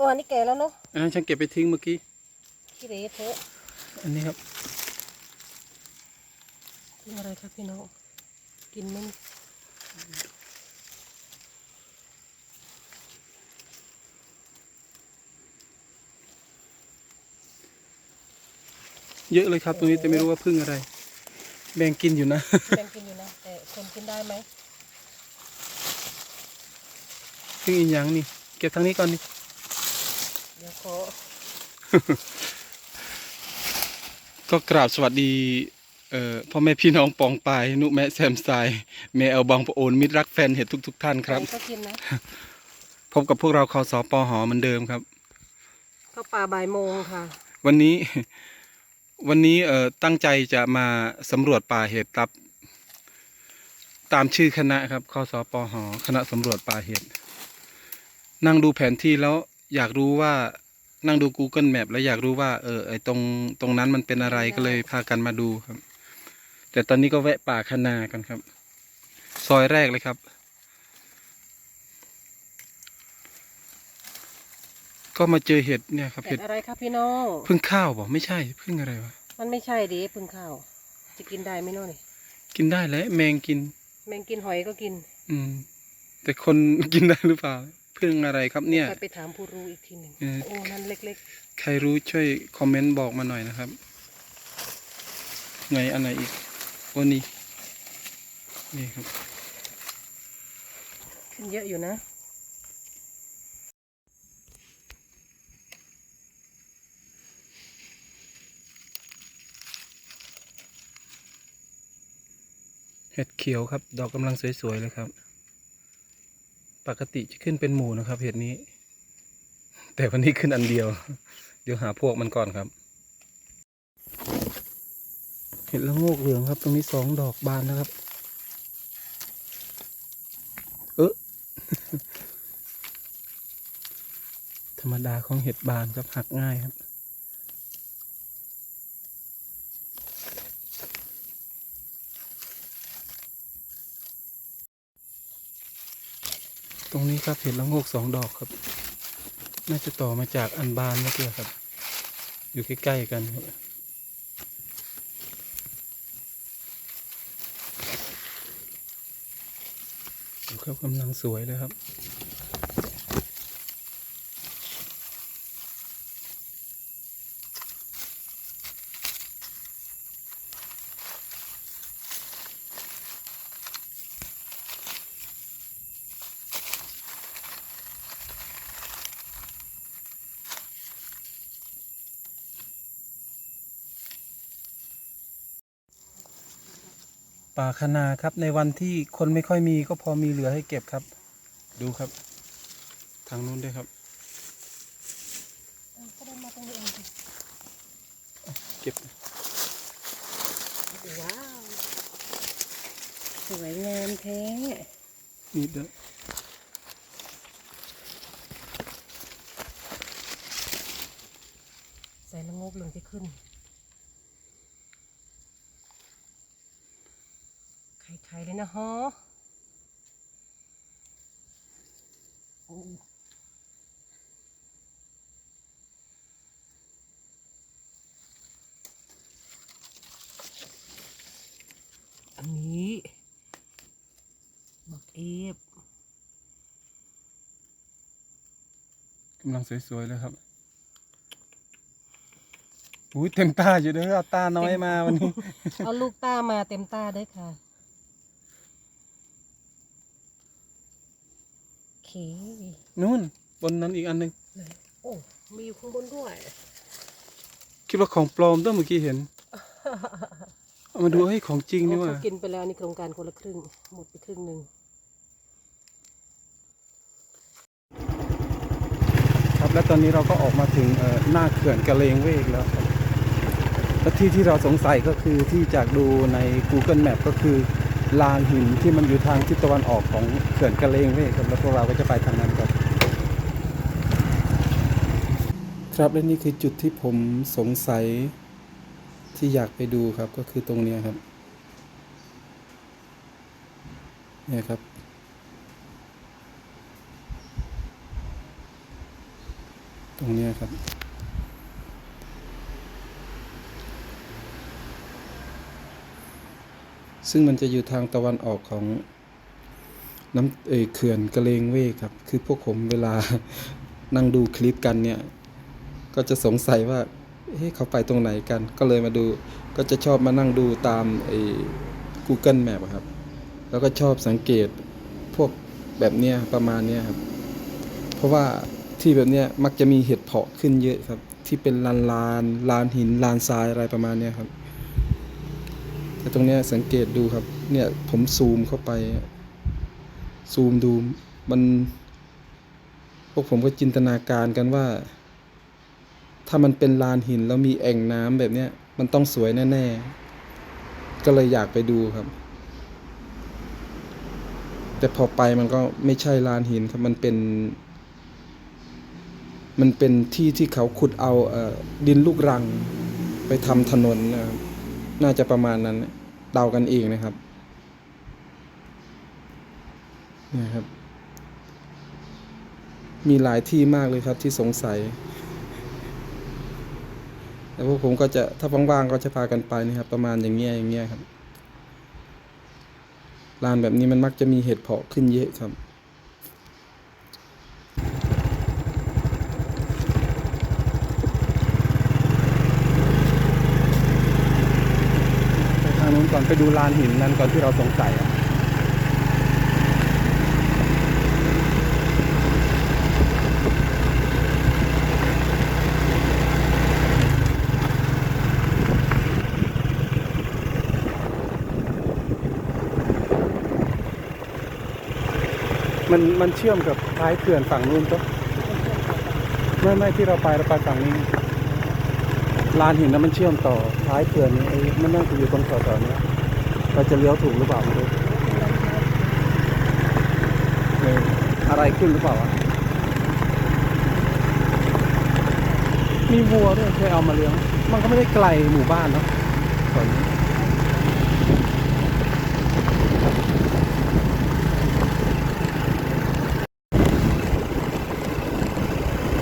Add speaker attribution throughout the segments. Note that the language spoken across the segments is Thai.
Speaker 1: อ๋ออันนี้แก่แล้วเนาะ
Speaker 2: อันนั้นฉันเก็บไปทิ้งเมื่อกี้
Speaker 1: ขี้เหร่เถอะ
Speaker 2: อันนี้ครับ
Speaker 1: กินอะไรครับพี่น้องกินไหมนี่
Speaker 2: เยอะเลยครับตรงนี้แต่ไม่รู้ว่าพึ่งอะไร แบ่งกินอยู่นะ
Speaker 1: แบ่งกินอยู่นะแต่คนกินได้ไหม
Speaker 2: พึ่งอีกอย่างนี่เก็บทางนี้ก่อนนี่
Speaker 1: เดี๋ยวขอ
Speaker 2: ก็กราบสวัสดี เอ่อพ่อแม่พี่น้องปองปายนุแม่แซมไซแม่เอาบางปะโอนมิตรรักแฟนเห็ดทุก ๆ ท่านครับ
Speaker 1: ใก็กินนะ
Speaker 2: พบกับพวกเราคอสอปอหอเหมือนเดิมครับ
Speaker 1: เข้าป่าบ่ายโมงค่ะ
Speaker 2: วันนี้ วันนี้เอ่อตั้งใจจะมาสำรวจป่าเห็ดตับ ตามชื่อคณะครับคสปหคณะสำรวจป่าเห็ดนั่งดูแผนที่แล้ว อยากรู้ว่านั่งดู Google Map แล้วอยากรู้ว่าเออไอตรงตรงนั้นมันเป็นอะไรก็เลยพากันมาดูครับ แต่ตอนนี้ก็แวะป่าคณากันครับ ซอยแรกเลยครับ ก็มาเจอเห็ดเนี่ยครับ
Speaker 1: เห็
Speaker 2: เห็
Speaker 1: ด
Speaker 2: ด
Speaker 1: อะไรครับพี่น้อง
Speaker 2: พึ่งข้าวบอกไม่ใช่พึ่งอะไรวะ
Speaker 1: มันไม่ใช่ดิพึ่งข้าว จะกินได้ไหมเน้อนี่
Speaker 2: กินได้แหล้วแมงกิน
Speaker 1: แมงกินหอยก็กิน
Speaker 2: อืม แต่คน กินได้หรือเปล่า พึ่งอะไรครับเนี่ย
Speaker 1: ค่อยไปถามผู้รู้อีกทีหนึ่ง
Speaker 2: เออ
Speaker 1: โอ้นั่นเล็ก
Speaker 2: ใครรู้ช่วยคอมเมนต์บอกมาหน่อยนะครับไงอันไหนอีกโอ้นี่นี่ครับ
Speaker 1: ๆขึ้นเยอะอยู่นะ
Speaker 2: เห็ดเขียวครับ ดอกกำลังสวยๆเลยครับ ปกติจะขึ้นเป็นหมู่นะครับ เห็ดนี้ แต่วันนี้ขึ้นอันเดียว เดี๋ยวหาพวกมันก่อนครับ เห็ดละโงกเหลืองครับ ตรงนี้สองดอกบานนะครับ เออธรรมดาของเห็ดบานครับหักง่ายครับ ตรงนี้ ครับเห็ดละโงกสองดอกครับ น่าจะต่อมาจากอันบานเมื่อกี้ครับ อยู่ใกล้ๆกันครับดูครับกำลังสวยเลยครับ ป่าคนาครับ ในวันที่คนไม่ค่อยมีก็พอมีเหลือให้เก็บครับ ดูครับ ทางนู้นด้วยครับ
Speaker 1: ก็ได้มาตรงนี้เองสิ
Speaker 2: เก็บ
Speaker 1: ว้าว สวยงามแท้
Speaker 2: นี่เด้อ
Speaker 1: ใส่ละงกเหลืองจะขึ้น ไข่ๆเลย นะฮะโอ้อันนี้บักเอฟ
Speaker 2: กำลังสวยๆเลยครับอุ้ยเต็มตาอยู่เด้อเอาตาน้อยมาวันนี้
Speaker 1: เอาลูกต้ามาเต็มต้าได้ค่ะโอ เค
Speaker 2: นู่นบนนั้นอีกอันหนึง
Speaker 1: โอ้มีอยู่ข้างบนด้วย
Speaker 2: คิดว่าของปลอมต้องเมื่อกี้เห็นเอามาดูให้ยของจริงนี่หว่า
Speaker 1: เขากินไปแล้วนี่โครงการคนละครึ่งหมดไปครึ่งหนึ่ง
Speaker 2: ครับและตอนนี้เราก็ออกมาถึงเอ่อหน้าเขื่อนกะเลงเวกแล้วครับและที่ที่เราสงสัยก็คือที่จากดูใน Google Map ก็คือ ลานหินที่มันอยู่ทางทิศตะวันออกของเขื่อนกระเลงเวกครับแล้วพวกเราก็จะไปทางนั้นครับ ครับและนี่คือจุดที่ผมสงสัยที่อยากไปดูครับก็คือตรงนี้ครับเนี่ยครับตรงนี้ครับ ซึ่งมันจะอยู่ทางตะวันออกของน้ำเอเขื่อนกระเลงเวกครับ คือพวกผมเวลานั่งดูคลิปกันเนี่ย ก็จะสงสัยว่าเฮ้เขาไปตรงไหนกัน ก็เลยมาดู ก็จะชอบมานั่งดูตามไอ้ Google Map ครับ แล้วก็ชอบสังเกตพวกแบบเนี้ยประมาณเนี้ยครับ เพราะว่าที่แบบเนี้ยมักจะมีเห็ดเพาะขึ้นเยอะครับ ที่เป็นลานลานลานหินลานทรายอะไรประมาณเนี้ยครับ ตรงเนี้ยสังเกตดูครับ เนี่ยผมซูมเข้าไป ซูมดูมันพวกผมก็จินตนาการกันว่า ถ้ามันเป็นลานหินแล้วมีแอ่งน้ำแบบเนี้ยมันต้องสวยแน่ๆ ก็เลยอยากไปดูครับ แต่พอไปมันก็ไม่ใช่ลานหินครับมันเป็น มันเป็นที่ที่เขาขุดเอาเอดินลูกรัง ไปทำถนนนะครับน่าจะประมาณนั้นนะ เดากันเองนะครับนะครับ มีหลายที่มากเลยครับที่สงสัย แต่พวกผมก็จะถ้าว่างๆก็จะพากันไปนะครับ ประมาณอย่างเงี้ยอย่างเงี้ยครับลานแบบนี้มันมักจะมีเห็ดเพาะขึ้นเยอะครับ ไปทางนู้นก่อน ไปดูลานหินนั้นก่อนที่เราสงสัยอะมันมันเชื่อมกับท้ายเขื่อนฝั่งนู้นปะไม่ไม่ที่เราไปเราไปฝั่งนี้ลานหินนั้นมันเชื่อมต่อท้ายเขื่อนนี้ไอ้มันน่าจะอยู่ตรงแถวๆนี้ เราจะเลี้ยวถูกหรือเปล่าไม่รู้อะไรขึ้นหรือเปล่าวะมีวัวด้วยเคยเอามาเลี้ยง มันก็ไม่ได้ไกลหมู่บ้านเนาะตอนนี้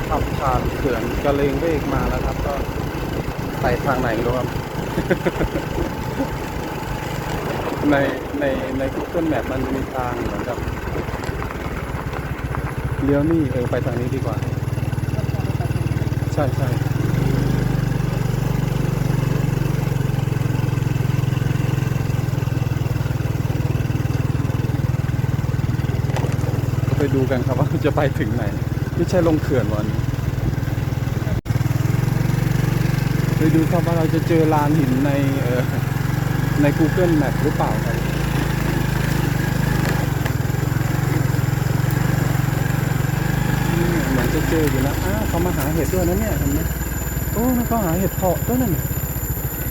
Speaker 2: ขับผ่านเขื่อนกระเลงเวกมาแล้วครับ ก็ไปทางไหนรู้ครับ ในในใน Google Map มันจะมีทางเหมือนกับเลี้ยวนี่เออไปทางนี้ดีกว่า ใช่ใช่ไปดูกันครับว่าจะไปถึงไหน ไม่ใช่ลงเขื่อนวันไปดูครับว่าเราจะเจอลานหินในเออ ใน Google Map หรือเปล่าครับมเหมือนจะเจออยู่นะอ้าวเขามาหาเห็ดด้วยนะเนี่ยเห็นไหมโอ้นั่นเขาหาเห็ดเพาะด้วยนั่น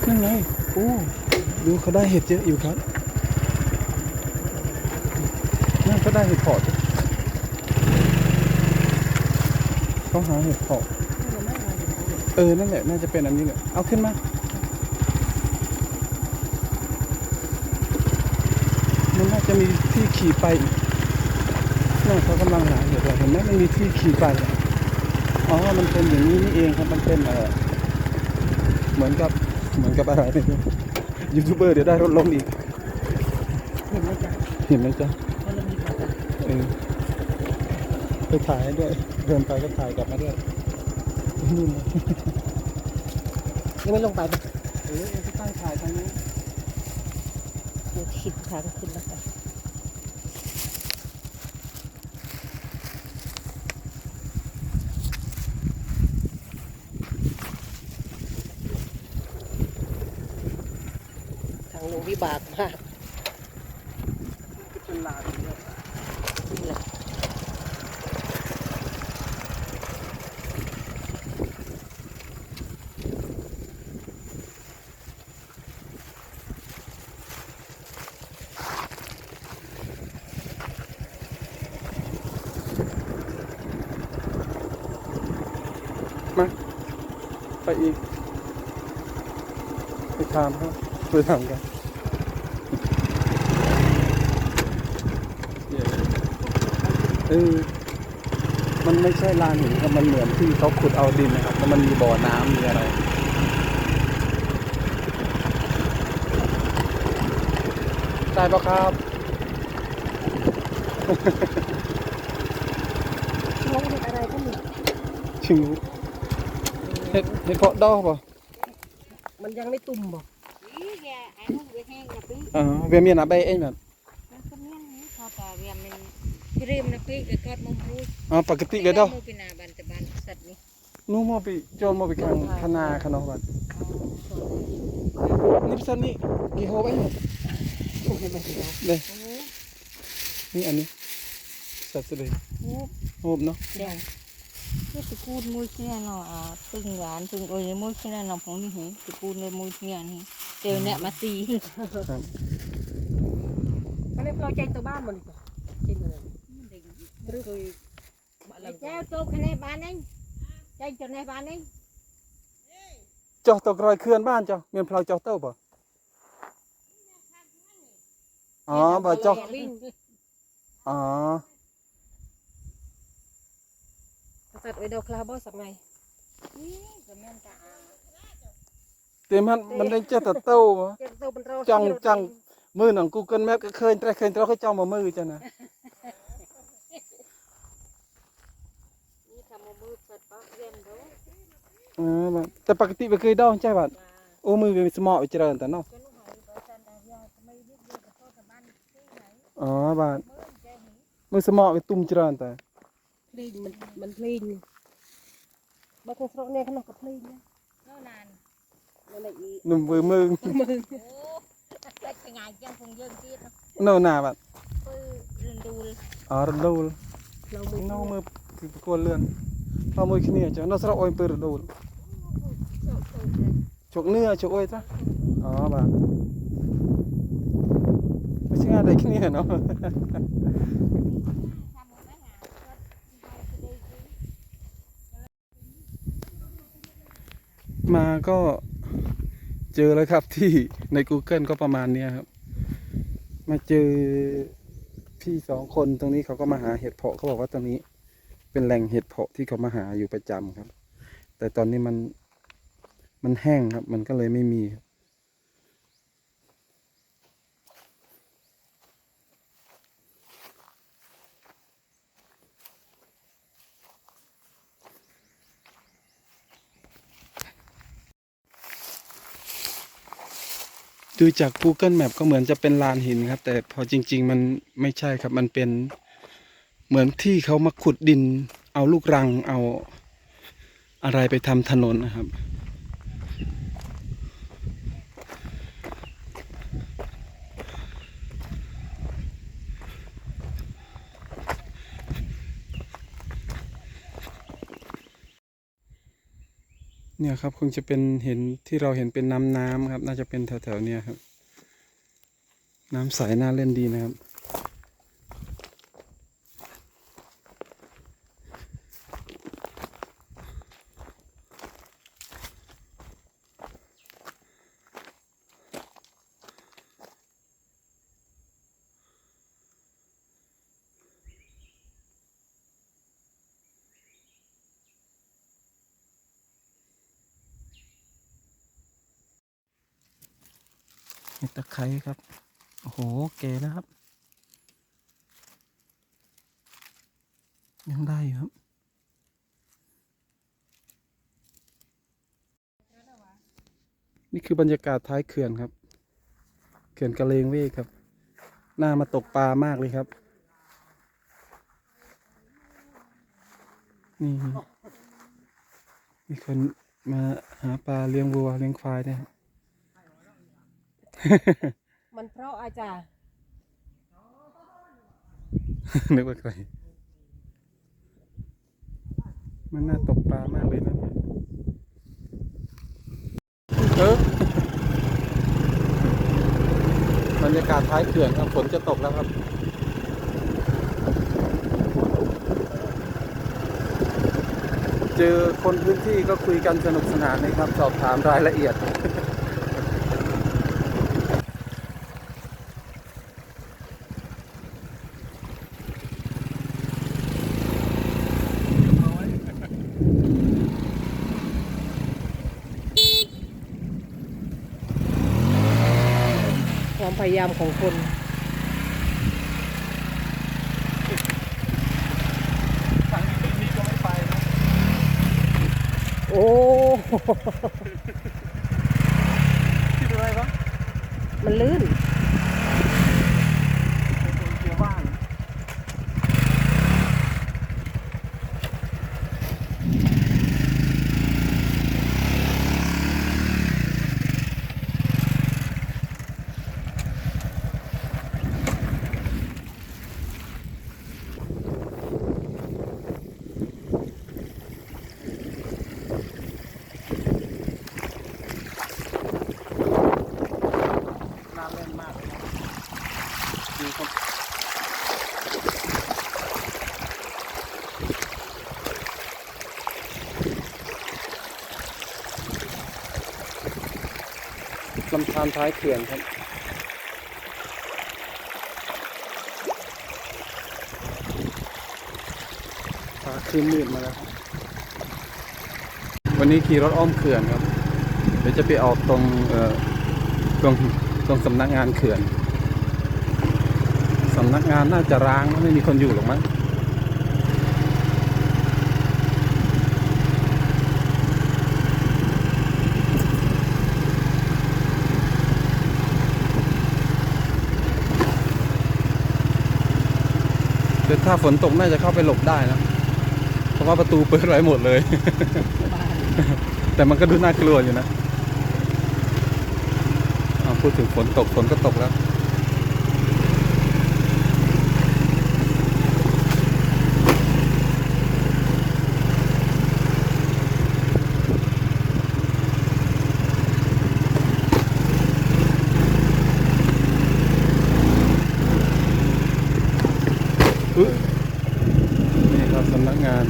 Speaker 2: นั่นไงโอ้ดูเขาได้เห็ดเยอะอยู่ครับนั่นเขาได้เห็ดเพาะเขาหาเห็ดเพาะเออนั่นแหละน่าจะเป็นอันนี้แหละเอาขึ้นมา น่าจะมีที่ขี่ไปอีกนั่นเขากำลังหาอยู่เลยเห็นไหมมันมีที่ขี่ไปอ๋อ มันเป็นอย่างนี้นี่เองครับ มันเป็นเออเหมือนกับ เหมือนกับอะไรไม่รู้ยูทูบเบอร์เดี๋ยวได้รถล้มอีก
Speaker 1: เห็นไหมจ๊ะ
Speaker 2: เห็นไหมจ๊ะ
Speaker 1: เอ
Speaker 2: อไปถ่ายด้วย เดินไปก็ถ่ายกลับมาด้วยนู่นนะ
Speaker 1: ยังไม่ลงไปปะ
Speaker 2: เออเออไปตั้งถ่ายทางนี้
Speaker 1: ดี๋ยวคิดทางขึ้นแล้วกันทางลงวิบากมาก
Speaker 2: จะเป็นลานอย่างเงี้ย
Speaker 1: นี่แหละ
Speaker 2: มาไปอีก ไปถามครับไปถามกันเย้เออมันไม่ใช่ลานหินครับมันเหมือนที่เขาขุดเอาดินนะครับแล้วมันมีบ่อน้ำมีอะไรได้ปะครับ
Speaker 1: ช่วงเห็ดอะไรก็มี
Speaker 2: ชิงเห็ดเห็ดเพาะดอกป่ะ
Speaker 1: มันยังไม่ตุ่มบ่
Speaker 3: Ý gà ăn việc hang là bí
Speaker 2: อ่าเวียนเมียนอะใบเอ็งแบบ
Speaker 3: nó có miếng này họ tà vì mình krim nó bí cái cọt mông rú
Speaker 2: อ๋อปกติก็ดอก
Speaker 3: mua pina bàn tờ bàn sạch đi
Speaker 2: นู้มอไปโจนมอไปข้างคณาคณะบัดนี่สันนี่กี่โฮไปเนี่ย
Speaker 1: เห็นไหมเดี๋ยว
Speaker 2: เลยนี่อันนี้สัตว์เลยโฮบเนาะ
Speaker 3: នេះតកូនមួយគ្នាណោះអាពឹងហ្វានពឹងអុយមួយគ្នា
Speaker 1: ណោះផងនេះតកូននៅមួយគ្នានេះទៅអ្នកមកទីអានេះផ្លូវចេញទៅបានមិនចេញទៅឬ
Speaker 3: គឺបាក់ឡើងចែវទៅគ្នាបា
Speaker 2: នហ្នឹងចេញទៅនេះបានហ្នឹងចុះទៅក្រោយខឿនបានចុះមានផ្លូវចុះទៅបើអូបើចុះអូ ហាត់ឲ្យដល់ខ្លះ
Speaker 1: បោះស
Speaker 2: ប្ងៃ
Speaker 1: នេះក៏មានតាតែមិនមិនដឹងចេះតទៅចេះ
Speaker 3: ទៅបន្ត
Speaker 2: ចង់ចង់មើលនឹង Google Map គេឃើញត្រេះឃើញត្រោះ
Speaker 1: គេចង់មកមើលចឹងណា
Speaker 2: អឺបាទតែបកតិវាគេដោះចេះបាទអូមើលវាស្មោកវាច្រើនតើនោះអូបាទមើលស្មោកវាទុំច្រើនតើ ភ្លេងមិ
Speaker 3: នមិនភ្លេងបើក្នុងស្រុកនេះក្នុ
Speaker 2: ងក៏ភ្លេងដែរនោះណាននឹងមើលមើលអូតែថ្ងៃចឹងផងយើងទៀតនោះណាបាទគឺរណ្ដូលអរណ្ដូលនោះមើល
Speaker 3: គឺប្រគល់លឿនតមួយគ្នាចឹងនៅស្រុ
Speaker 2: កអុយពើរ
Speaker 3: ណ្ដូល
Speaker 2: ជុកនឿជុកអុយតាអូបាទស្ងាត់តែ
Speaker 1: គ្នាណោះ มาก็เจ
Speaker 2: อแล้วครับที่ใน Google ก็ประมาณเนี้ครับ มาเจอพี่สองคนตรงนี้เขาก็มาหาเห็ดเพาะเขาบอกว่าตรงนี้เป็นแหล่งเห็ดเพาะที่เขามาหาอยู่ประจำครับ แต่ตอนนี้มันมันแห้งครับ มันก็เลยไม่มีครับ ดูจาก Google Map ก็เหมือนจะเป็นลานหินครับ แต่พอจริง ๆ มันไม่ใช่ครับ มันเป็นเหมือนที่เขามาขุดดิน เอาลูกรังเอาอะไรไปทำถนนนะครับ เนี่ยครับคงจะเป็นเห็นที่เราเห็นเป็นน้ำน้ำครับ น่าจะเป็นแถวๆเนี้ยครับ น้ำใสน่าเล่นดีนะครับ ไคร้ครับ โอ้โห แก่แล้วครับ ยังได้อยู่ครับนี่คือบรรยากาศท้ายเขื่อนครับ เขื่อนกระเลงเวกครับ หน่ามาตกปลามากเลยครับ นี่ มีคนมาหาปลาเลี้ยงวัวเลี้ยงควายด้วย
Speaker 1: มันเพราะอาจารย์
Speaker 2: นึกว่าใคร มันน่าตกปลามากเลยนะเนี่ยเออบรรยากาศท้ายเขื่อนครับฝนจะตกแล้วครับเจอคนพื้นที่ก็คุยกันสนุกสนานนะครับ สอบถามรายละเอียด
Speaker 1: พยายามของคน
Speaker 2: ทางนี้นี้ก็ไม่ไปนะ
Speaker 1: โอ้
Speaker 2: คิดอะไรวะ
Speaker 1: มันลื่น
Speaker 2: เกียร์ว่าง น่าเล่นมากเลยนะดูครับ ลำธารท้ายเขื่อนครับ ฟ้าคืนมืดมาแล้วครับวันนี้ขี่รถอ้อมเขื่อนครับ เดี๋ยวจะไปออกตรงเอ่อตรงตรงสำนักงานเขื่อน สำนักงานน่าจะร้างไม่มีคนอยู่หรอกมั้ง เดี๋ยวถ้าฝนตกน่าจะเข้าไปหลบได้นะ เพราะว่าประตูเปิดไว้หมดเลย แต่มันก็ดูน่ากลัวอยู่นะ พูดถึงฝนตกฝนก็ตกแล้ว อุ๊ยนี่ครับสำนักงาน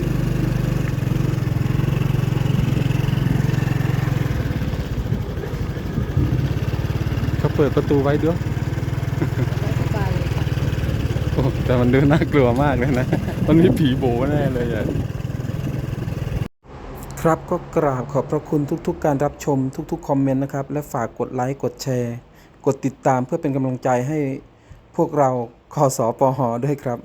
Speaker 2: เปิดประตูไว้ด้วยแต่มันดูน่ากลัวมากเลยนะ มันมีผีโบแน่เลยอะครับก็กราบขอบพระคุณทุกๆ การรับชมทุกๆ คอมเมนต์นะครับ และฝากกดไลค์กดแชร์ กดติดตามเพื่อเป็นกำลังใจให้พวกเราคอสอปอหอด้วยครับ